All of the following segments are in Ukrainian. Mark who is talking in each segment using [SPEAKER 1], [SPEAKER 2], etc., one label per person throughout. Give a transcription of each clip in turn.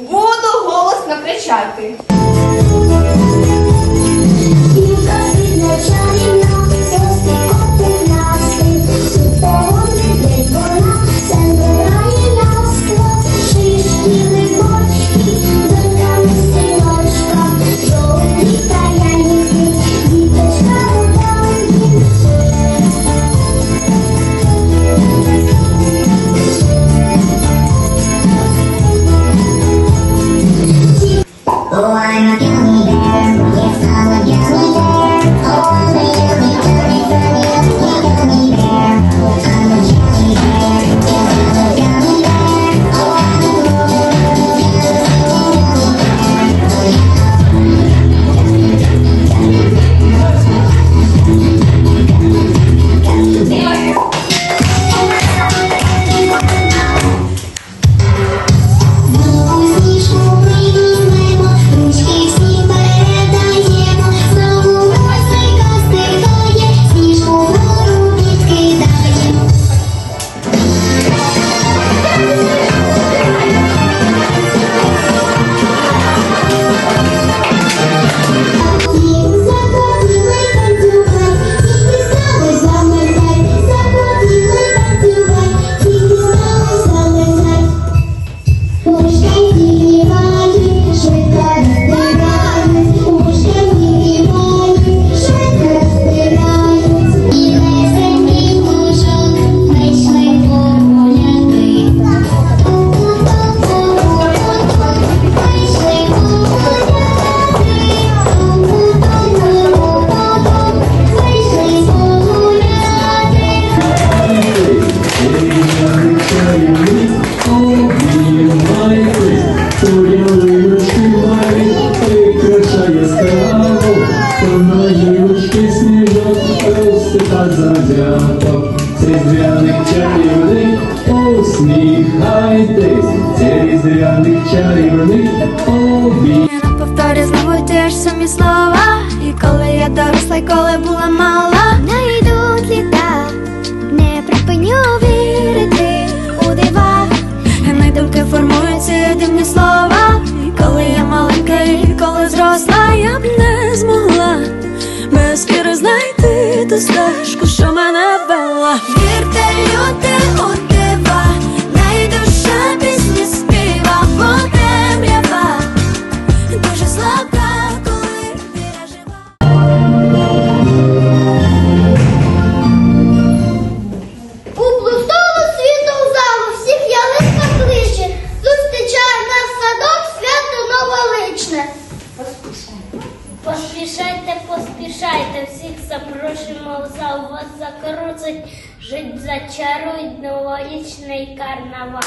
[SPEAKER 1] Буду голосно кричати.
[SPEAKER 2] не поспішайте, всіх запрошуємо в зал, вас закрутить, жить зачарують новорічний карнавал.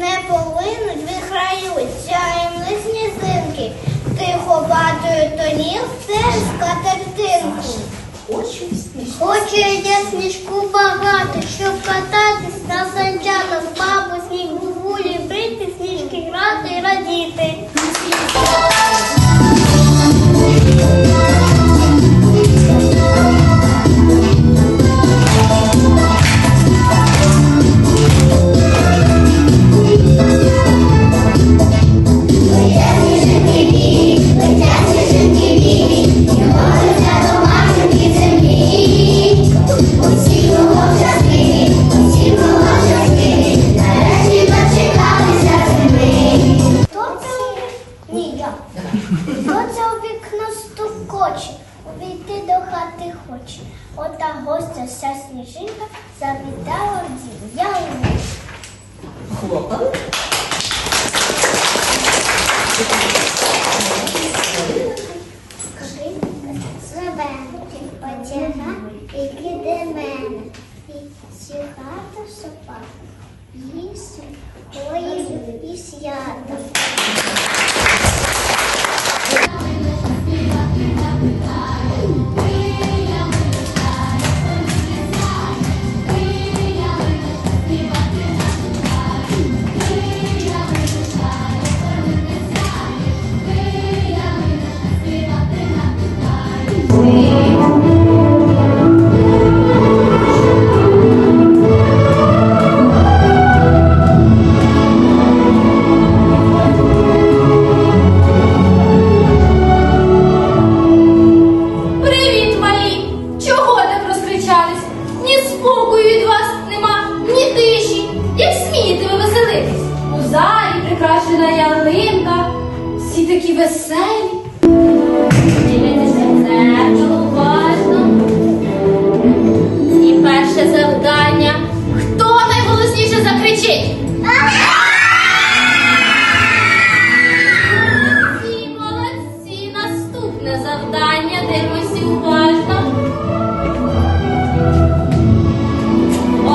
[SPEAKER 2] не полинуть, відграють, сяємли снізинки, тихо падають тонів теж з катертинку. Хочу я сніжку багато, щоб кататись на санчанах, бабу, снігу, гулі, брити, сніжки грати, і радіти. Свято.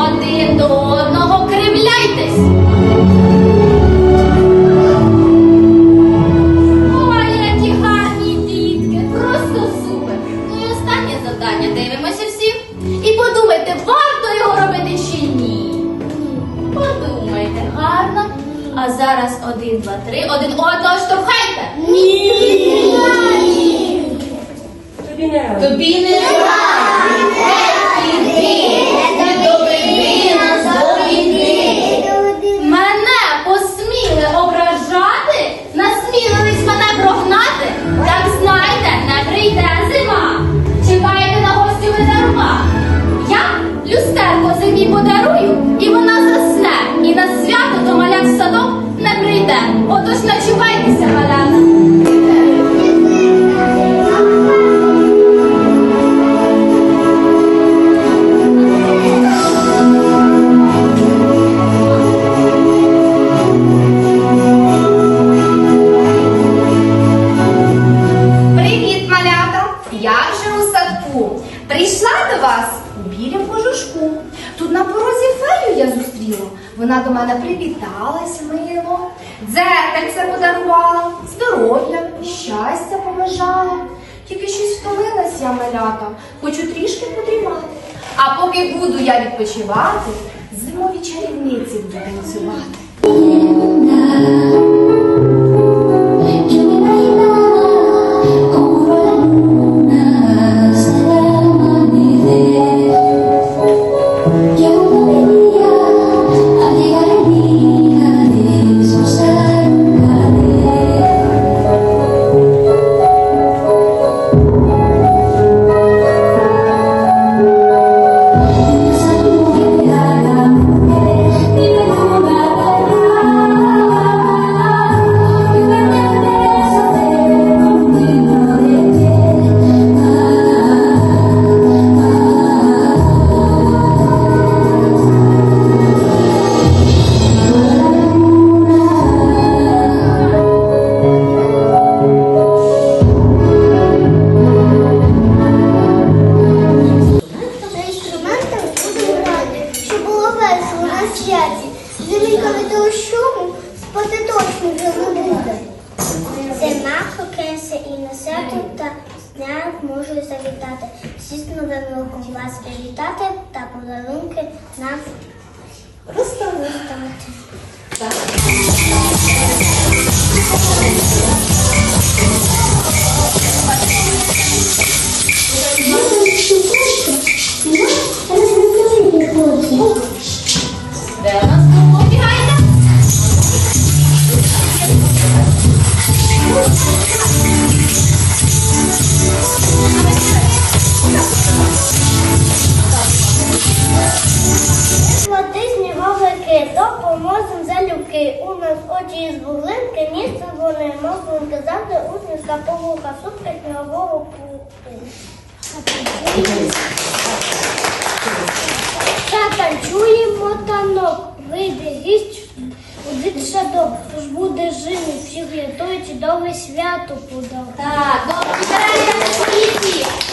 [SPEAKER 3] Один до одного кривляйтесь.
[SPEAKER 1] Білім. Тут на порозі фею я зустріла. Вона до мене привіталась мило, дзеркальце подарувала, здоров'я, щастя побажала. Тільки щось втомилась я малята, хочу трішки подрімати. А поки буду я відпочивати, зимові чарівниці буду танцювати.
[SPEAKER 2] Що дощому спати точно буде. Зима покинься і на свято та дня можу завітати. Всі з вас привітати та подарунки нам розставити. Допоможем залюбки. У нас очі із вуглинки, місце вони мослинки, завжди усмішка, полуха, сутка снігового пути. Та танцюємо танок, вийде гість у дитсадок, тож буде жити, всіх рятують, і доми свято подав.
[SPEAKER 3] Так, добре.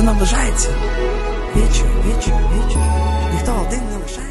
[SPEAKER 4] то наближається. Вічі, вічі, вічі, ніхто один не лишається.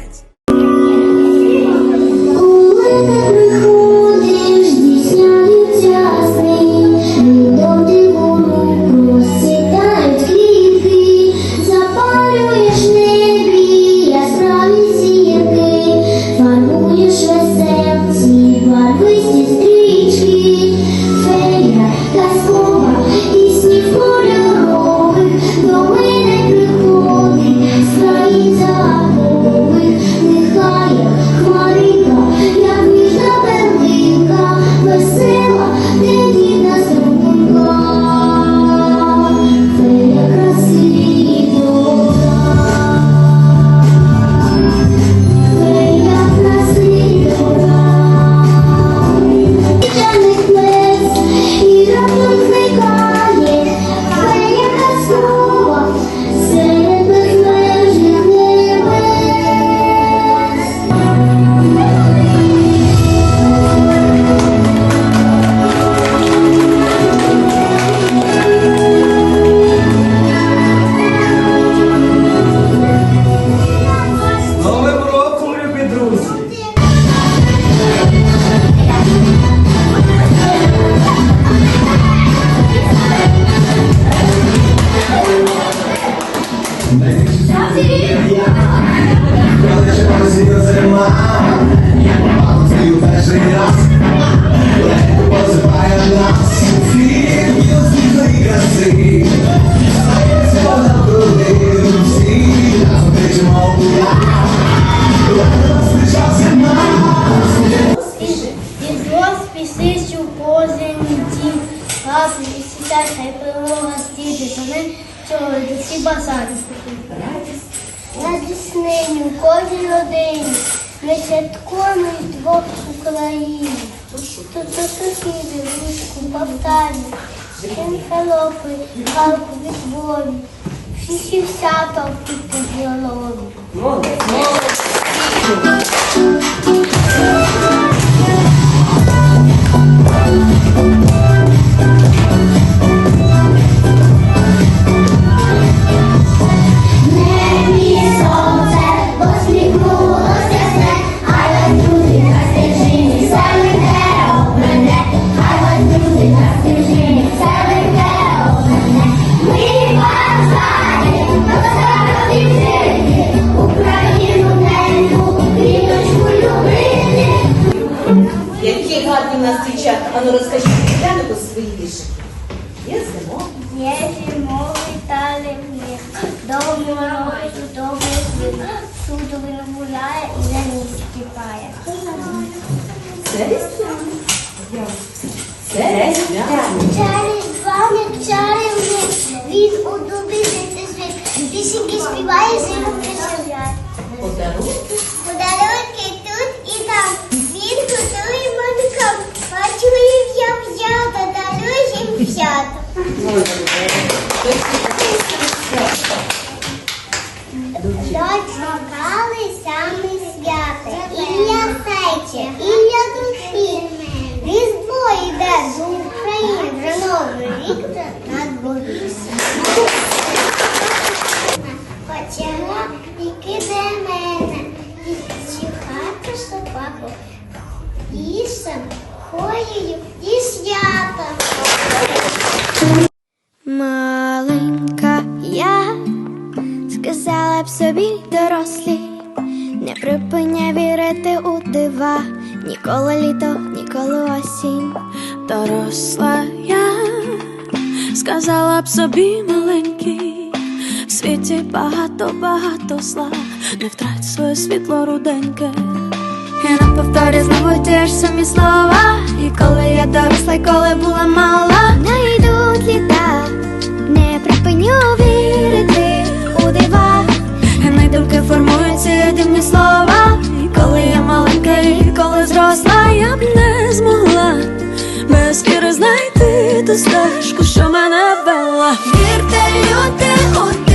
[SPEAKER 2] і базар. Радість нині в кожній родині, ми святкуємо двох Україні. Тут сусіди, ручку, повтарні, всім халопи, галку від волі, всі вся топки під діалогу. гуляє і на місці кипає. Це вже дворі. Почала і киде мене, і чихати собаку. Лісом, ходію і свято.
[SPEAKER 5] Маленька я сказала б собі дорослі, не припиняй вірити у дива, ніколи літо, ніколи осінь. Доросла Сказала б собі маленький, в світі багато-багато зла, не втрать своє світло руденьке. І на повторі знову ті ж самі слова. І коли я доросла, і коли була мала, найдуть літа, не припиню вірити у дива. Не формуються дивні слова. І коли я маленька, і коли зросла, я б не змогла без віри знайти ту стежку, що мене вела. Вірте, люди, у